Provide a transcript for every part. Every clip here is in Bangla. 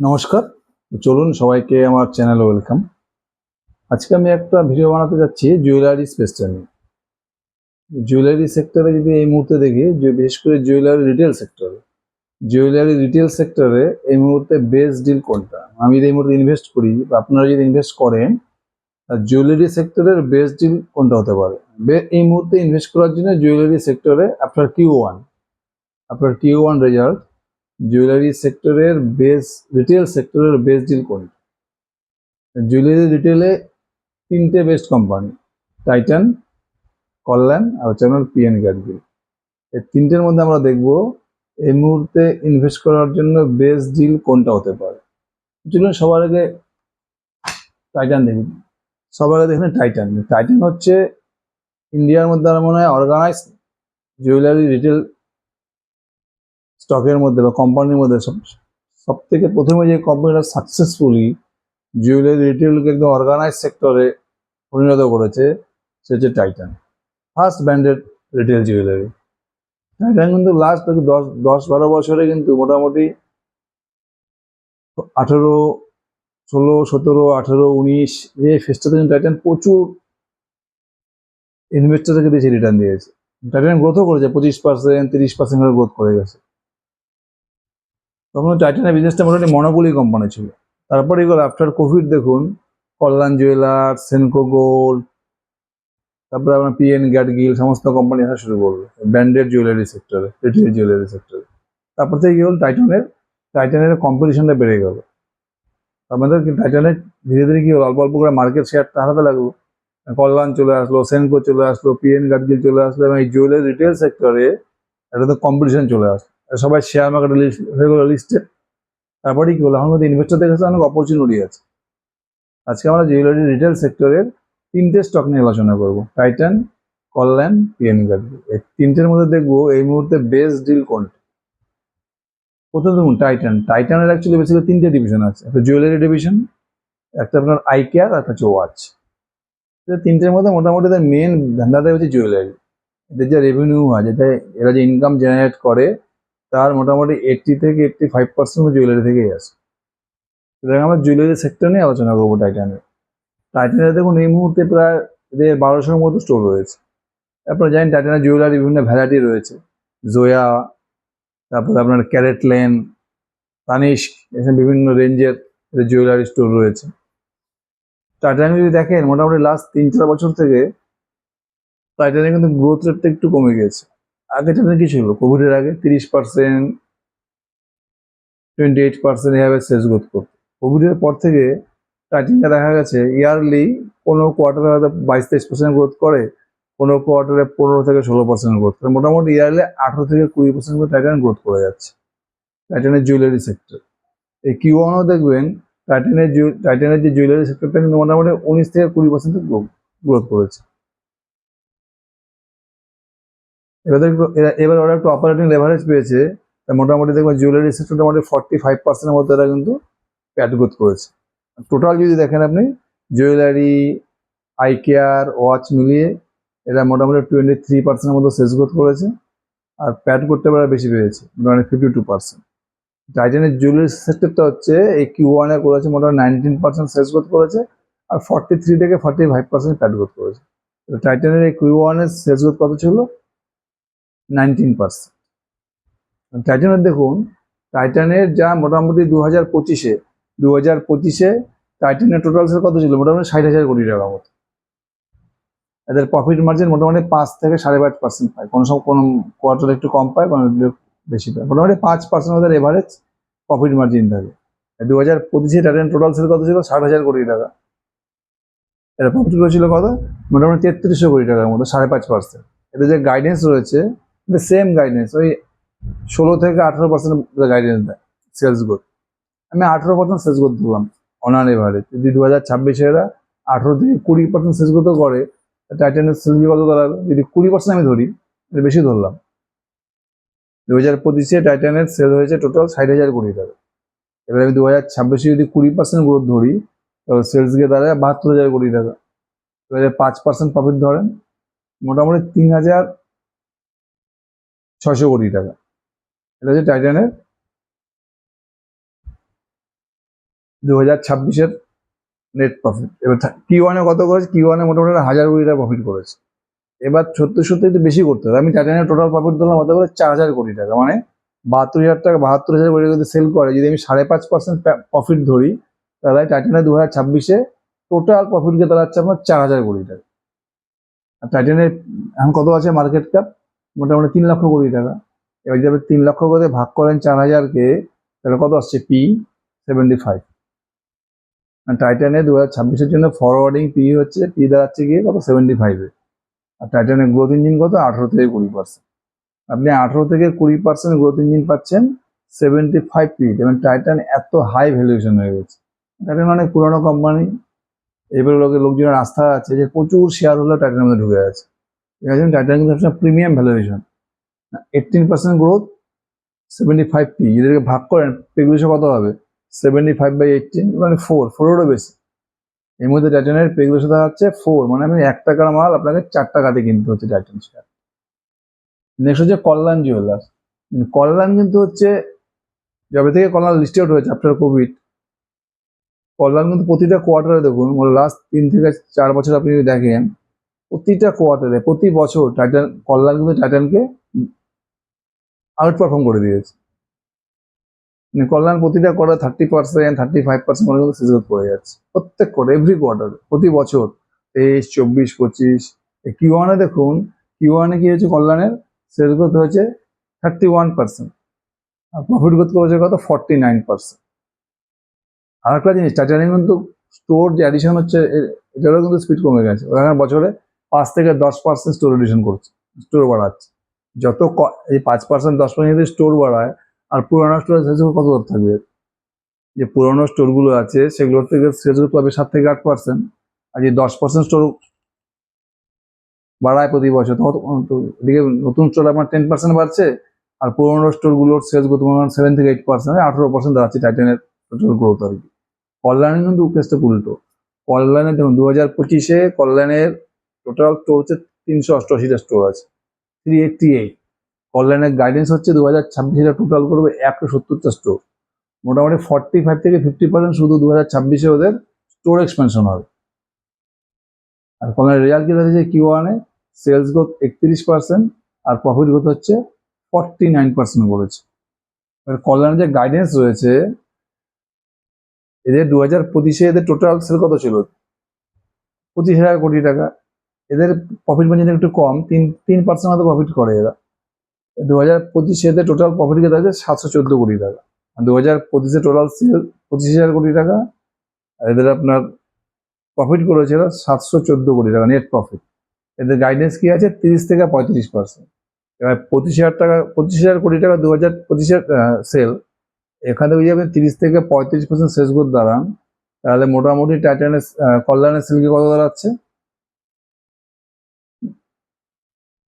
নমস্কার। চলুন সবাইকে আমার চ্যানেলে ওয়েলকাম আজকে আমি একটা ভিডিও বানাতে যাচ্ছি জুয়েলারি স্পেসটা নিয়ে। জুয়েলারি সেক্টরে যদি এই মুহূর্তে দেখি বিশেষ করে জুয়েলারি রিটেল সেক্টরে জুয়েলারি রিটেল সেক্টরে এই মুহূর্তে বেস্ট ডিল কোনটা? আমি যদি এই মুহূর্তে ইনভেস্ট করি, বা আপনারা যদি ইনভেস্ট করেন জুয়েলারি সেক্টরের বেস্ট ডিল কোনটা হতে পারে? এই মুহূর্তে ইনভেস্ট করার জন্য জুয়েলারি সেক্টরে আপনার কিউ ওয়ান আপনার কিউ ওয়ান রেজাল্ট জুয়েলারি সেক্টরের বেস রিটেল সেক্টরের বেস ডিল কোনটা জুয়েলারি রিটেলে তিনটে বেস্ট কোম্পানি টাইটান কল্যাণ আর হচ্ছে আপনার পিএন গ্যাডগিল এই তিনটের মধ্যে আমরা দেখব এই মুহূর্তে ইনভেস্ট করার জন্য বেস্ট ডিল কোনটা হতে পারে। চলুন সবার আগে টাইটান দেখি। সবার আগে দেখুন টাইটান টাইটান হচ্ছে ইন্ডিয়ার মধ্যে আমার মনে হয় অর্গানাইজ জুয়েলারি রিটেল স্টকের মধ্যে বা কোম্পানির মধ্যে সব থেকে প্রথমে যে কোম্পানিটা সাকসেসফুলি জুয়েলারি রিটেলকে একদম অর্গানাইজ সেক্টরে পরিণত করেছে, সে হচ্ছে Titan first branded retail jewellery Titan কিন্তু লাস্ট দশ দশ বারো বছরে কিন্তু মোটামুটি আঠেরো, ষোলো, সতেরো, আঠেরো, উনিশ যে ফেস্টাতে কিন্তু টাইটান প্রচুর ইনভেস্টারকে দিয়েছে রিটার্ন দিয়েছে। টাইটান গ্রোথও করেছে, পঁচিশ পার্সেন্ট তিরিশ পার্সেন্ট গ্রোথ করে গেছে। তখন টাইটানের বিজনেসটা মোটামুটি মনোপলি কোম্পানি ছিল। তারপরে এগুলো আফটার কোভিড দেখুন কল্যাণ জুয়েলার্স সেনকো গোল্ড তারপরে আপনার পি পিএন গ্যাডগিল সমস্ত কোম্পানি আসা শুরু করল। ব্র্যান্ডেড জুয়েলারি সেক্টরে রিটেল জুয়েলারি সেক্টরে তারপর থেকে কি হলো টাইটানের টাইটানের কম্পিটিশনটা বেড়ে গেল। আমাদের টাইটানের ধীরে ধীরে কি হলো, অল্প অল্প করে মার্কেট শেয়ারটা হারাতে লাগল। কল্যাণ চলে আসলো সেনকো চলে আসলো পি পিএন গাডগিল চলে আসলো, এবং এই জুয়েলারি রিটেল সেক্টরে একটা তো কম্পিটিশন চলে আসলো। সবাই শেয়ার মার্কেটে গেলো লিস্টে তারপরে কি আমার মধ্যে ইনভেস্টরদের কাছে অনেক অপরচুনিটি আছে। আজকে আমরা জুয়েলারি রিটেল সেক্টরের তিনটে স্টক নিয়ে আলোচনা করব। টাইটান কল্যাণ পিএন গাডগিল এই তিনটের মধ্যে দেখব এই মুহূর্তে বেস্ট ডিল কোনটা? প্রথম দেখুন টাইটান টাইটানের অ্যাকচুয়ালি বেসিক্যালি তিনটে ডিভিশন আছে। একটা জুয়েলারি ডিভিশন একটা আপনার আই কেয়ার আর একটা হচ্ছে ওয়াচ তিনটের মধ্যে মোটামুটি মেন ধান্দাটাই হচ্ছে জুয়েলারি এদের যে রেভিনিউ হয়, যেটা এরা যে ইনকাম জেনারেট করে তার মোটামুটি এইটটি থেকে এইটটি ফাইভ পার্সেন্ট জুয়েলারি থেকেই আসে। সুতরাং আমরা জুয়েলারি সেক্টর নিয়ে আলোচনা করব টাইটানের টাইটানের দেখুন, এই মুহূর্তে প্রায় বারোশোর মতো স্টোর রয়েছে। আপনারা জানেন টাইটানের জুয়েলারি বিভিন্ন ভ্যারাইটি রয়েছে। জোয়া তারপরে আপনার ক্যারেট লেন তানিস্ক এখানে বিভিন্ন রেঞ্জের জুয়েলারি স্টোর রয়েছে। টাইটানে যদি দেখেন, মোটামুটি লাস্ট তিন চার বছর থেকে টাইটানে কিন্তু গ্রোথ রেটটা একটু কমে গেছে। আগে টাইটানে কি ছিল কোভিডের আগে তিরিশ পার্সেন্ট টোয়েন্টি এইট পার্সেন্ট এভাবে সেলস গ্রোথ করতো। কোভিডের পর থেকে টাইটানে দেখা গেছে ইয়ারলি কোনো কোয়ার্টারে হয়তো বাইশ তেইশ পার্সেন্ট গ্রোথ করে, কোনো কোয়ার্টারে পনেরো থেকে ষোলো পার্সেন্ট গ্রোথ করে। মোটামুটি ইয়ারলি আঠেরো থেকে কুড়ি পার্সেন্ট করে টাইটান গ্রোথ করে যাচ্ছে। টাইটানের জুয়েলারি সেক্টর এই কিউ ওয়ানও দেখবেন টাইটানের টাইটানের যে জুয়েলারি সেক্টরটা কিন্তু মোটামুটি উনিশ থেকে কুড়ি পার্সেন্ট গ্রোথ করেছে। এবার এবার ওরা একটু অপারেটিং লেভারেজ পেয়েছে। মোটামুটি দেখবেন জুয়েলারি সেক্টরটা মোটামুটি ফর্টি ফাইভ পার্সেন্টের মধ্যে এরা কিন্তু প্যাট গ্রোথ করেছে। টোটাল যদি দেখেন আপনি জুয়েলারি আই কেয়ার ওয়াচ মিলিয়ে এরা মোটামুটি টোয়েন্টি থ্রি পার্সেন্টের মতো সেলস গ্রোথ করেছে। আর প্যাট করতে পারা বেশি পেয়েছে মোটামুটি ফিফটি টু পার্সেন্ট টাইটানের জুয়েলারি সেক্টরটা হচ্ছে, এই কিউ ওয়ানে করেছে মোটামুটি নাইনটিন পার্সেন্ট সেলস গ্রোথ করেছে, আর ফর্টি থ্রি থেকে forty five percent PAT growth করেছে টাইটানের এই কিউ ওয়ানের সেলস গ্রোথ কত ছিল? Nineteen percent. টাইটানের দেখুন, টাইটানের যা মোটামুটি দু হাজার পঁচিশে দু হাজার পঁচিশে টাইটানের টোটাল সেল কত ছিল? মোটামুটি ষাট হাজার কোটি টাকা মতো। এদের প্রফিট মার্জিন মোটামুটি পাঁচ থেকে সাড়ে পাঁচ পার্সেন্ট পায়। কোনো সময় কোনো কোয়ার্টার একটু কম পায়, কোনো বেশি পায়। মোটামুটি পাঁচ পার্সেন্ট ওদের এভারেজ প্রফিট মার্জিন থাকে। দু হাজার পঁচিশে টাইটান টোটাল সেল কত ছিল? ষাট হাজার কোটি টাকা। এর প্রফিট ছিল কত? মোটামুটি তেত্রিশশো কোটি টাকার মতো, সাড়ে পাঁচ পার্সেন্ট এদের যে গাইডেন্স রয়েছে সেম গাইডেন্স ওই ষোলো থেকে আঠেরো পার্সেন্ট গাইডেন্স দেয় সেলস গ্রোথ আমি আঠেরো পার্সেন্ট সেলস গ্রোথ ধরলাম অনার এভারেজ যদি দু হাজার ছাব্বিশে এরা আঠেরো থেকে কুড়ি পার্সেন্ট সেলস গ্রোথ করে টাইটানের সেলস কত দাঁড়াবে যদি কুড়ি পার্সেন্ট আমি ধরি এটা বেশি ধরলাম। দু হাজার পঁচিশে টাইটানের সেল হয়েছে টোটাল ষাট হাজার কোটি টাকা। এবার আমি দু হাজার ছাব্বিশে যদি কুড়ি পার্সেন্ট গ্রোথ ধরি, তাহলে সেলস গিয়ে দাঁড়ায় বাহাত্তর হাজার কোটি টাকা। এবারে পাঁচ পার্সেন্ট প্রফিট ধরেন, মোটামুটি তিন হাজার ছয়শো কোটি টাকা। এটা হচ্ছে টাইটানের দু হাজার ছাব্বিশের নেট প্রফিট এবার কি ওয়ানে কত করেছে? কি ওয়ানে মোটামুটি হাজার কোটি টাকা প্রফিট করেছে। এবার সত্যি সত্যি একটু বেশি করতে হবে। আমি টাইটানের টোটাল প্রফিট দিলাম হতে পারে চার হাজার কোটি টাকা। মানে বাহাত্তর হাজার টাকা, বাহাত্তর হাজার কোটি টাকা যদি সেল করে, যদি আমি সাড়ে পাঁচ পার্সেন্ট প্রফিট ধরি, তাহলে টাইটানের দু হাজার ছাব্বিশে টোটাল প্রফিটকে দাঁড়াচ্ছে আপনার চার হাজার কোটি টাকা। আর টাইটানের এখন কত আছে মার্কেট ক্যাপ মোটামুটি তিন লক্ষ কোটি টাকা। এবার যদি আপনি তিন লক্ষ করে ভাগ করেন চার হাজারকে, তাহলে কত আসছে? P seventy five. টাইটানে দু হাজার ছাব্বিশের জন্য ফরওয়ার্ডিং পি হচ্ছে পি দাঁড়াচ্ছে গিয়ে কত? সেভেন্টি ফাইভে আর টাইটানের গ্রোথ ইঞ্জিন কত? আঠেরো থেকে কুড়ি পার্সেন্ট আপনি আঠেরো থেকে কুড়ি পার্সেন্ট গ্রোথ ইঞ্জিন পাচ্ছেন সেভেন্টি ফাইভ পি এবং টাইটান এত হাই ভ্যালুয়েশন হয়ে গেছে। টাইটান অনেক পুরোনো কোম্পানি এবার লোকের লোকজনের আস্থা আছে যে প্রচুর শেয়ার হলো টাইটানের মধ্যে ঢুকে গেছে। আছে? টাইটান কিন্তু সবসময় premium valuation eighteen percent growth seventy five P এদেরকে ভাগ করেন পেগুলিশো কত হবে? সেভেন্টি ফাইভ বাই এইটিন মানে ফোর ফোরেরও বেশি। এর মধ্যে টাইটানের পেগুলিশো দেখা যাচ্ছে ফোর মানে আপনি এক টাকার মাল আপনাকে চার টাকাতে কিনতে হচ্ছে টাইটান শেয়ার নেক্সট হচ্ছে কল্যাণ জুয়েলার্স কল্যাণ কিন্তু হচ্ছে, যবে থেকে কল্যাণ লিস্ট আউট হয়েছে আফটার কোভিড কল্যাণ কিন্তু প্রতিটা কোয়ার্টারে দেখুন লাস্ট তিন থেকে চার বছর আপনি যদি দেখেন প্রতিটা কোয়ার্টারে প্রতি বছর টাইটান কল্যাণ কিন্তু টাইটানকে আউট পারফর্ম করে দিয়েছে। মানে কল্যাণ প্রতিটা quarter thirty percent thirty five percent করে কিন্তু সিজন করে যাচ্ছে। প্রত্যেক কোয়ার্টার এভরি কোয়ার্টারে প্রতি বছর, তেইশ, চব্বিশ, পঁচিশ কিউ ওয়ানে দেখুন কিউ ওয়ানে কি হয়েছে কল্যাণের? সেল গ্রোথ হয়েছে থার্টি ওয়ান পার্সেন্ট আর প্রফিট গ্রোথ করেছে কত? ফর্টি নাইন পার্সেন্ট আর একটা জিনিস টাইটানিক কিন্তু স্টোর যে অ্যাডিশন হচ্ছে এটারও কিন্তু স্পিড কমে গেছে। ওখানে বছরে পাঁচ থেকে দশ পার্সেন্ট স্টোর এডিশন করছে স্টোর বাড়াচ্ছে। যত এই পাঁচ পার্সেন্ট দশ পার্সেন্ট যদি স্টোর বাড়ায়, আর পুরোনো স্টোর শেষ কত থাকবে? যে পুরোনো স্টোরগুলো আছে, সেগুলোর থেকে শেষ পাবে সাত থেকে আট পার্সেন্ট আর যে দশ পার্সেন্ট স্টোর বাড়ায় প্রতি বছর এদিকে নতুন স্টোর আপনার টেন পার্সেন্ট বাড়ছে, আর পুরোনো স্টোরগুলোর সেলস গ্রোথ সেভেন থেকে এইট পার্সেন্ট আঠারো পার্সেন্ট দাঁড়াচ্ছে টাইটেনের টোটাল গ্রোথ আর কি। কল্যাণে কিন্তু কেসটা উল্টো। কল্যাণে দেখুন দু হাজার পঁচিশে কল্যাণের টোটাল স্টোর হচ্ছে তিনশো অষ্টআশিটা স্টোর আছে। থ্রি এইটটি এইট কল্যাণের গাইডেন্স হচ্ছে দু হাজার ছাব্বিশে টোটাল করবে একশো সত্তরটা স্টোর মোটামুটি ফর্টি ফাইভ থেকে ফিফটি পার্সেন্ট শুধু দু হাজার ছাব্বিশে ওদের স্টোর এক্সপেনশন হবে। আর কল্যাণের রেজাল্ট কি দাঁড়িয়েছে কিউ ওয়ানে সেলস গ্রোথ একত্রিশ পার্সেন্ট আর প্রফিট গ্রোথ হচ্ছে ফর্টি নাইন পার্সেন্ট করেছে এবার কল্যাণের যে গাইডেন্স রয়েছে, এদের দু হাজার পঁচিশে এদের টোটাল সেল কত ছিল? পঁচিশ হাজার কোটি টাকা। এদের প্রফিট মার্জিন একটু কম, তিন তিন পার্সেন্ট মতো প্রফিট করে এরা। দু হাজার পঁচিশে এদের টোটাল প্রফিট যেটা আছে সাতশো চোদ্দ কোটি টাকা। দু হাজার পঁচিশে টোটাল সেল পঁচিশ হাজার কোটি টাকা, আর এদের আপনার প্রফিট করেছে এরা সাতশো চোদ্দ কোটি টাকা নেট প্রফিট এদের গাইডেন্স কি আছে? তিরিশ থেকে পঁয়ত্রিশ পার্সেন্ট এবার পঁচিশ হাজার টাকা, পঁচিশ হাজার কোটি টাকা দু হাজার পঁচিশের সেল এখানে যদি আপনি তিরিশ থেকে পঁয়ত্রিশ পার্সেন্ট শেষ করে দাঁড়ান, তাহলে মোটামুটি টাইটানের কল্যাণের সিল্কে কত দাঁড়াচ্ছে?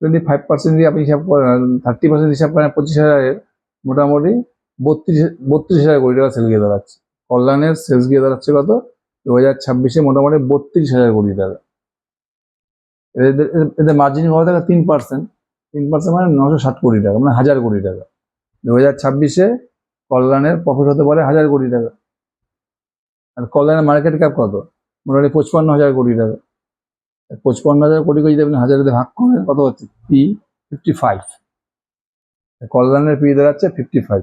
টোয়েন্টি ফাইভ পার্সেন্ট দিয়ে আপনি হিসাব করেন থার্টি পার্সেন্ট হিসাব করেন, পঁচিশ হাজারের মোটামুটি বত্রিশ বত্রিশ হাজার কোটি টাকা সেল গিয়ে দাঁড়াচ্ছে। কল্যাণের সেলস গিয়ে দাঁড়াচ্ছে কত? দু হাজার ছাব্বিশে মোটামুটি বত্রিশ হাজার কোটি টাকা। এদের, এদের- মার্জিন কত টাকা তিন পার্সেন্ট তিন পার্সেন্ট মানে নশো ষাট কোটি টাকা মানে হাজার কোটি টাকা। দু হাজার ছাব্বিশে কল্যাণের প্রফিট হতে পারে হাজার কোটি টাকা। আর কল্যাণের মার্কেট ক্যাপ কত? মোটামুটি পঁচপান্ন হাজার কোটি টাকা। পঁচপান্ন হাজার কোটিকে যদি আপনি হাজার ভাগ করেন কত হচ্ছে? পি ফিফটি ফাইভ কল্যাণের পি দাঁড়াচ্ছে ফিফটি ফাইভ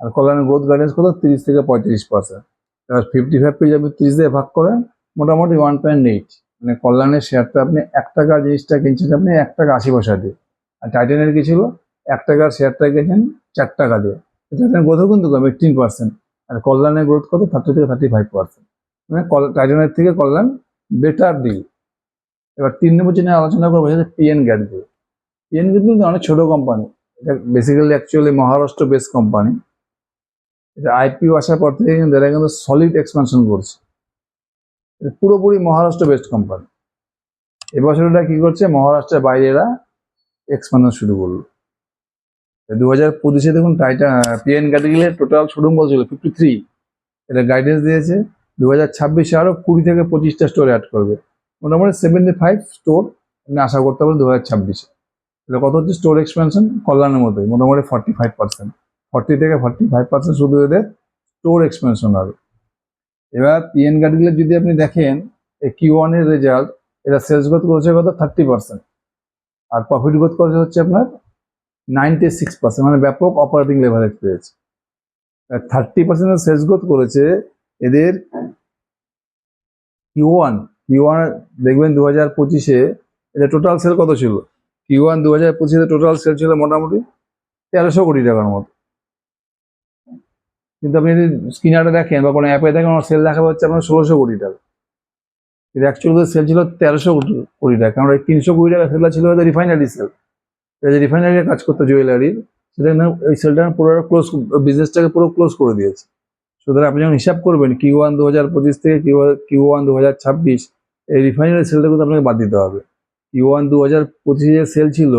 আর কল্যাণের গ্রোথ গাইডেন্স কত? তিরিশ থেকে পঁয়ত্রিশ পার্সেন্ট এবার ফিফটি ফাইভ পি যদি তিরিশ দিয়ে ভাগ করেন, মোটামুটি ওয়ান পয়েন্ট এইট মানে কল্যাণের শেয়ারটা আপনি এক টাকা জিনিসটা কিনছেন, আপনি এক টাকা আশি পয়সা দিয়ে। আর টাইটানের কি ছিল? এক টাকার শেয়ারটা কিনছেন, চার টাকা দিয়ে। টাইটানের গ্রোথও কিন্তু কম এইটিন পার্সেন্ট আর কল্যাণের গ্রোথ কত? থার্টি থেকে থার্টি ফাইভ পার্সেন্ট মানে টাইটানের থেকে কল্যাণ বেটার ডিল এবার তিন নম্বর জন্য আলোচনা করব, সেটা পিএন গ্যাটবে পিএন গ্যাট কিন্তু অনেক ছোট কোম্পানি এটা basically actually Maharashtra base company এটা আইপিও আসার পর থেকে কিন্তু এরা কিন্তু সলিড এক্সপানশন করছে। পুরোপুরি মহারাষ্ট্র বেস্ট কোম্পানি এবছর এটা কী করছে? মহারাষ্ট্রের বাইরে এরা এক্সপানশন শুরু করল। দু হাজার পঁচিশে দেখুন টাইটা পিএন ক্যাটাগরির টোটাল শোরুম বলছিল ফিফটি থ্রি এটা গাইডেন্স দিয়েছে। দু হাজার ছাব্বিশে আরও কুড়ি থেকে পঁচিশটা স্টোর অ্যাড করবে। মোটামুটি সেভেন্টি ফাইভ স্টোর আপনি আশা করতে পারেন দু হাজার ছাব্বিশে। এটা কত হচ্ছে? স্টোর এক্সপেনশন কল্যাণের মতোই, মোটামুটি ফর্টি ফাইভ পার্সেন্ট ফর্টি থেকে ফর্টি ফাইভ পার্সেন্ট শুধু এদের স্টোর এক্সপেনশন হবে। এবার পিএন গার্ডগুলোর যদি আপনি দেখেন কিউ ওয়ানের রেজাল্ট এটা সেলস গ্রোথ করেছে কত? থার্টি পার্সেন্ট আর প্রফিট গ্রোথ করেছে হচ্ছে আপনার নাইনটি সিক্স পার্সেন্ট মানে ব্যাপক অপারেটিং লেভারেজ পেয়েছে। থার্টি পার্সেন্ট সেলস গ্রোথ করেছে এদের কিউ ওয়ান কিউ ওয়ান দেখবেন দু হাজার পঁচিশে এটা টোটাল সেল কত ছিল? কিউ ওয়ান দু হাজার পঁচিশে টোটাল সেল ছিল মোটামুটি তেরোশো কোটি টাকার মতো। কিন্তু আপনি যদি স্ক্রিনারে দেখেন বা কোনো অ্যাপে দেখেন, আমার সেল দেখাবে হচ্ছে আপনার ষোলোশো কোটি টাকা। এটা অ্যাকচুয়ালি সেল ছিল তেরোশো কোটি টাকা। কারণ ওই তিনশো কোটি টাকা সেলটা ছিল হয়তো রিফাইনারি সেল যে রিফাইনারি কাজ করতো জুয়েলারির সেটা ওই সেলটা পুরো ক্লোজ বিজনেসটাকে পুরো ক্লোজ করে দিয়েছে। সুতরাং আপনি যখন হিসাব করবেন কিউ ওয়ান দু হাজার পঁচিশ থেকে কিউ কিউ ওয়ান দু হাজার ছাব্বিশ, এই রিফাইনারি সেলটা কিন্তু আপনাকে বাদ দিতে হবে। কিউ ওয়ান দু হাজার পঁচিশে সেল ছিল,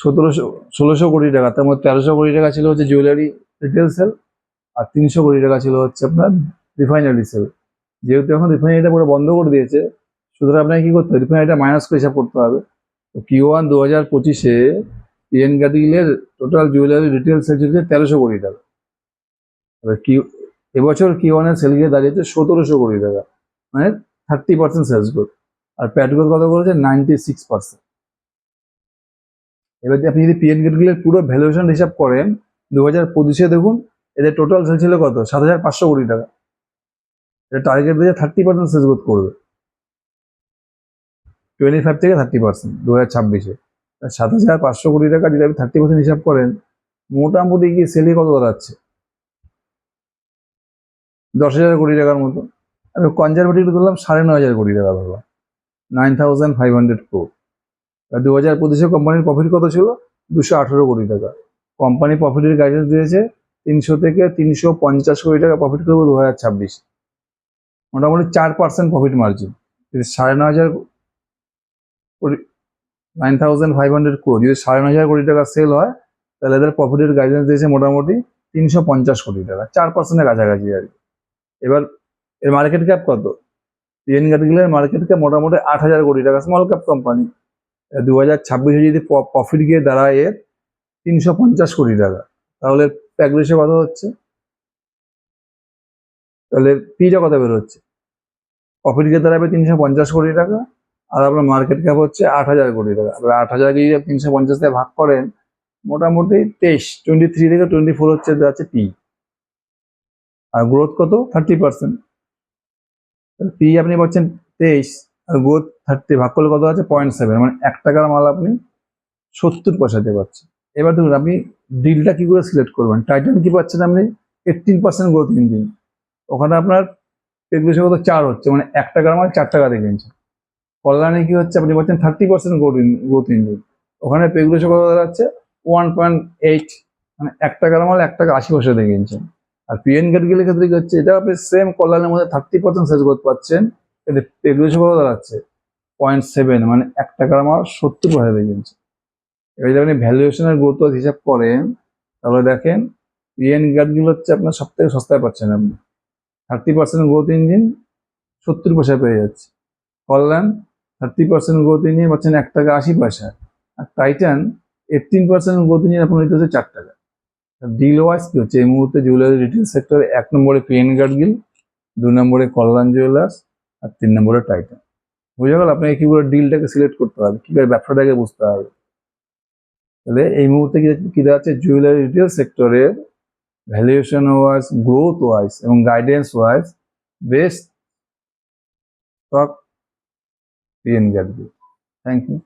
সতেরোশো ষোলোশো কোটি টাকা, তার মধ্যে তেরোশো কোটি টাকা ছিল হচ্ছে জুয়েলারি রিটেল সেল আর তিনশো কোটি টাকা ছিল হচ্ছে আপনার রিফাইনারি সেল যেহেতু এখন রিফাইনারিটা পুরো বন্ধ করে দিয়েছে, সুতরাং আপনাকে কী করতে হবে? রিফাইনারিটা মাইনাস করে হিসাব করতে হবে। তো কিউ ওয়ান দু হাজার পঁচিশে পিএন গাদিলের টোটাল জুয়েলারি রিটেল সেল ছিল তেরোশো কোটি টাকা। এবার কিউ এবছর কিউ ওয়ানের সেল গিয়ে দাঁড়িয়েছে সতেরোশো কোটি টাকা। মানে থার্টি পার্সেন্ট সেলস গ্রোথ আর প্যাট গ্রোথ কত করেছে? নাইনটি সিক্স পার্সেন্ট এবার আপনি যদি পিএন গেটগুলোর পুরো ভ্যালুয়েশন হিসাব করেন দু হাজার পঁচিশে দেখুন, এদের টোটাল সেল ছিল কত? সাত হাজার পাঁচশো কোটি টাকা। এটা টার্গেট দিয়েছে থার্টি পার্সেন্ট সেলস গ্রোথ করবে। টোয়েন্টি ফাইভ থেকে থার্টি পার্সেন্ট দু হাজার ছাব্বিশে। সাত হাজার পাঁচশো কোটি টাকা যদি আপনি থার্টি পার্সেন্ট হিসাব করেন, মোটামুটি কি সেলই কত দাঁড়াচ্ছে? দশ হাজার কোটি টাকার মতো। আমি কনজারভেটিভ ধরলাম সাড়ে নয় হাজার কোটি টাকা ধরলাম। Nine thousand five hundred crore দু হাজার পঁচিশে কোম্পানির প্রফিট কত ছিল? দুশো আঠেরো কোটি টাকা। কোম্পানি প্রফিটের গাইডেন্স দিয়েছে তিনশো থেকে তিনশো পঞ্চাশ কোটি টাকা প্রফিট করবে দু হাজার ছাব্বিশ। মোটামুটি চার পার্সেন্ট প্রফিট মার্জিন যদি সাড়ে নয় হাজার কোটি nine thousand five hundred crore যদি সাড়ে নয় হাজার কোটি টাকা সেল হয়, তাহলে এদের প্রফিটের গাইডেন্স দিয়েছে মোটামুটি তিনশো পঞ্চাশ কোটি টাকা। চার পার্সেন্টের কাছাকাছি আর কি। এবার এর মার্কেট ক্যাপ কত? পিএন গার্ডগুলোর মার্কেট ক্যাপ মোটামুটি আট হাজার কোটি টাকা স্মল ক্যাপ কোম্পানি দু হাজার ছাব্বিশে যদি প্রফিট গিয়ে দাঁড়ায় এর, তিনশো পঞ্চাশ কোটি টাকা। তাহলে প্যাক কত হচ্ছে? তাহলে পিটা কত বেরোচ্ছে? প্রফিট গিয়ে দাঁড়াবে তিনশো পঞ্চাশ কোটি টাকা, আর আপনার মার্কেট ক্যাপ হচ্ছে আট হাজার কোটি টাকা। এবার আট হাজার যদি তিনশো পঞ্চাশ থেকে ভাগ করেন, মোটামুটি তেইশ টোয়েন্টি থ্রি থেকে টোয়েন্টি ফোর হচ্ছে যাচ্ছে পি আর গ্রোথ কত? থার্টি পার্সেন্ট পি আপনি পাচ্ছেন তেইশ, আর গ্রোথ থার্টি ভাগ করলে কত আছে? পয়েন্ট সেভেন মানে এক টাকার মাল আপনি সত্তর পয়সা পয়সাতে পাচ্ছেন। এবার দেখুন, আপনি ডিলটা কি করে সিলেক্ট করবেন? টাইটান কি পাচ্ছেন আপনি? এইটিন পার্সেন্ট গ্রোথ ইঞ্জিন ওখানে আপনার পেগুলো কত? চার হচ্ছে। মানে এক টাকার মাল চার টাকা দিয়ে কিনছেন। কল্যাণে কি হচ্ছে? আপনি পাচ্ছেন thirty percent growth growth engine ওখানে পেগুলো কত দাঁড়াচ্ছে? ওয়ান পয়েন্ট এইট মানে এক টাকার মাল এক টাকা আশি পয়সা দিয়ে কিনছেন। আর পিএন গেটগুলির ক্ষেত্রে কি হচ্ছে? এটা আপনি সেম কল্যাণের মধ্যে থার্টি পার্সেন্ট সেল গ্রোথ পাচ্ছেন। এতে পেগুলো কত দাঁড়াচ্ছে পয়েন্ট সেভেন মানে এক টাকার আমার সত্তর পয়সা দিয়ে কিনছেন এবার যদি আপনি ভ্যালুয়েশনের গ্রোথ হিসাব করেন, তাহলে দেখেন পিএন গার্ডগুলো হচ্ছে আপনার সব থেকে সস্তায় পাচ্ছেন আপনি। থার্টি পার্সেন্ট গ্রোথ ইঞ্জিন সত্তর পয়সা পেয়ে যাচ্ছে। Kalyan thirty percent growth engine পাচ্ছেন এক টাকা আশি পয়সা। আর Titan eighteen percent growth engine আপনার নিতে হচ্ছে চার টাকা। ডিল ওয়াইজ কি হচ্ছে? এই মুহূর্তে জুয়েলারি রিটেল সেক্টরে এক নম্বরে পিএন গার্ড গিল দুই নম্বরে কল্যাণ জুয়েলার্স আর তিন নম্বরে টাইটান বুঝে গেল? আপনাকে কী করে ডিলটাকে সিলেক্ট করতে হবে? কী করে ব্যবসাটাকে বুঝতে হবে? তাহলে এই মুহূর্তে কি কি আছে? জুয়েলারি রিটেল সেক্টরের ভ্যালুয়েশন ওয়াইজ গ্রোথ ওয়াইজ এবং guidance wise best stock PN guard thank you